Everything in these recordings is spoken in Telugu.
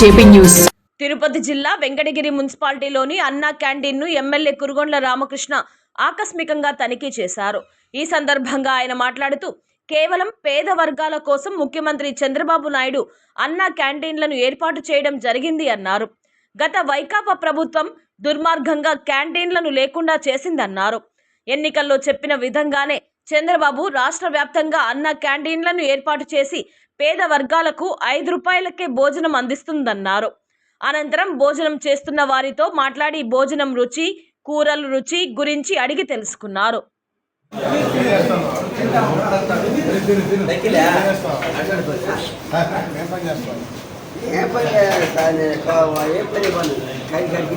JP news. తిరుపతి జిల్లా వెంకటగిరి మున్సిపాలిటీలోని అన్నా క్యాంటీన్ను ఎమ్మెల్యే కురుగొండ్ల రామకృష్ణ ఆకస్మికంగా తనిఖీ చేశారు. ఈ సందర్భంగా ఆయన మాట్లాడుతూ కేవలం పేద వర్గాల కోసం ముఖ్యమంత్రి చంద్రబాబు నాయుడు అన్నా క్యాంటీన్లను ఏర్పాటు చేయడం జరిగింది అన్నారు. గత వైకాపా ప్రభుత్వం దుర్మార్గంగా క్యాంటీన్లను లేకుండా చేసిందన్నారు. ఎన్నికల్లో చెప్పిన విధంగానే చంద్రబాబు రాష్ట్ర వ్యాప్తంగా అన్న క్యాంటీన్లను ఏర్పాటు చేసి పేద వర్గాలకు ఐదు రూపాయలకే భోజనం అందిస్తుందన్నారు. అనంతరం భోజనం చేస్తున్న వారితో మాట్లాడి భోజనం రుచి కూరల రుచి గురించి అడిగి తెలుసుకున్నారు. ఏ పని సార్ నేను ఏ పని పని కై కడిగి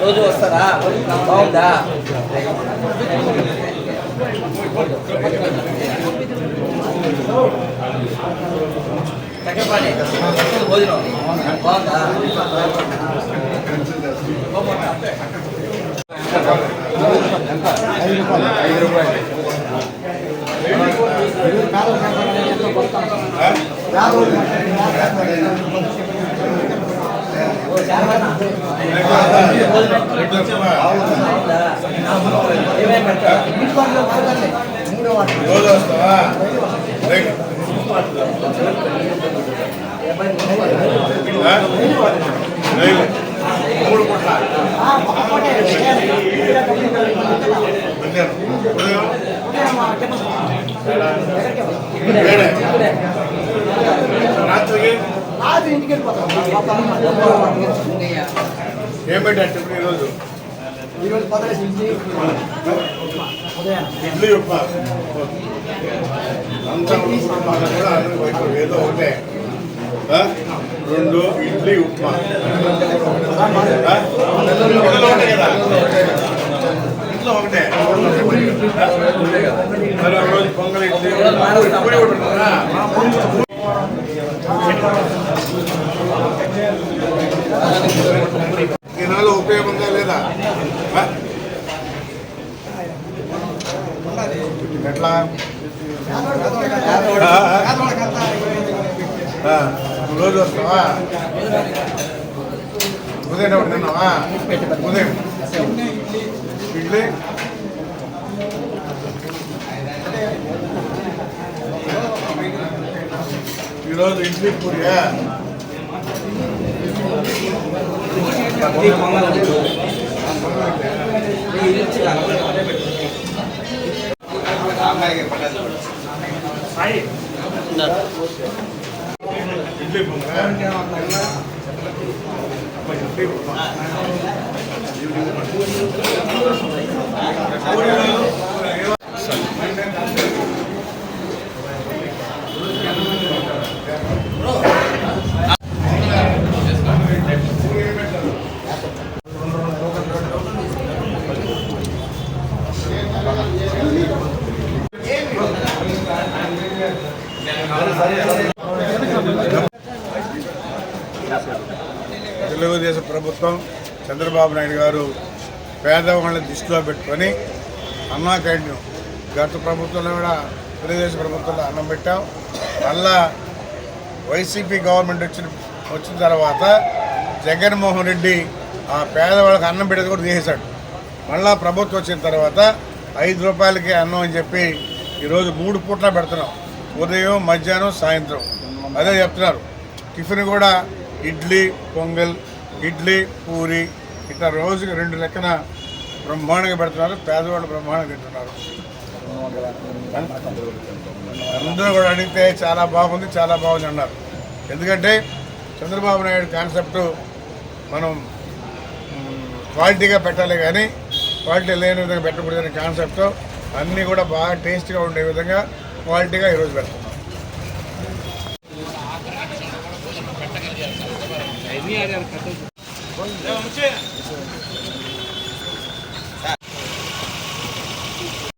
రోజు వస్తారా బాగుందా తగ్గపడి భోజనం బాగుందా మూడో వాటి రోజు వస్తావా రైట్. ఆ? రైలు. మూడు పూట్ల. మధ్యాహ్నం. ఉదయం? ఏడే. రాత్రికి ఏం పెట్టారు టిఫిన్ ఈరోజు ఇడ్లీ ఉప్మా అంతా కూడా ఏదో ఒకటే రెండు ఇడ్లీ ఉప్మా కదా మొత్తం ఒకటే. మరి ఒక రోజు పొంగల్ ఇడ్లీ దీనివల్ల ఉపయోగం ఉందా లేదా? ఎట్లా? రోజు వస్తావా? ఉదయం ఒకటి తిన్నావా? ఉదయం. ఇదే ఈరోజు ఇడ్లీ పూరియా ఇడ్లీ పొంగ ఇడ్లీ పొంగ తెలుగుదేశం ప్రభుత్వం చంద్రబాబు నాయుడు గారు పేదవాళ్ళని దృష్టిలో పెట్టుకొని అన్నా క్యాంటీన్ గత ప్రభుత్వంలో కూడా తెలుగుదేశం ప్రభుత్వంలో అన్నం పెట్టాం. మళ్ళా వైసీపీ గవర్నమెంట్ వచ్చిన వచ్చిన తర్వాత జగన్మోహన్ రెడ్డి ఆ పేదవాళ్ళకి అన్నం పెట్టేది కూడా తీసేశాడు. మళ్ళా ప్రభుత్వం వచ్చిన తర్వాత ఐదు రూపాయలకి అన్నం అని చెప్పి ఈరోజు మూడు పూట్ల పెడుతున్నాం. ఉదయం మధ్యాహ్నం సాయంత్రం. అదే చెప్తున్నారు. టిఫిన్ కూడా ఇడ్లీ పొంగల్ ఇడ్లీ పూరి ఇట్లా రోజుకి రెండు లెక్కన బ్రహ్మాండంగా పెడుతున్నారు. పేదవాళ్ళు బ్రహ్మాండంగా తింటున్నారు. అందరూ కూడా అడిగితే చాలా బాగుంది చాలా బాగుంది అన్నారు. ఎందుకంటే చంద్రబాబు నాయుడు కాన్సెప్ట్ మనం క్వాలిటీగా పెట్టాలి కానీ క్వాలిటీ లేని విధంగా పెట్టకూడదనే కాన్సెప్ట్ అన్నీ కూడా బాగా టేస్ట్గా ఉండే విధంగా క్వాలిటీగా ఈరోజు పెడుతున్నాం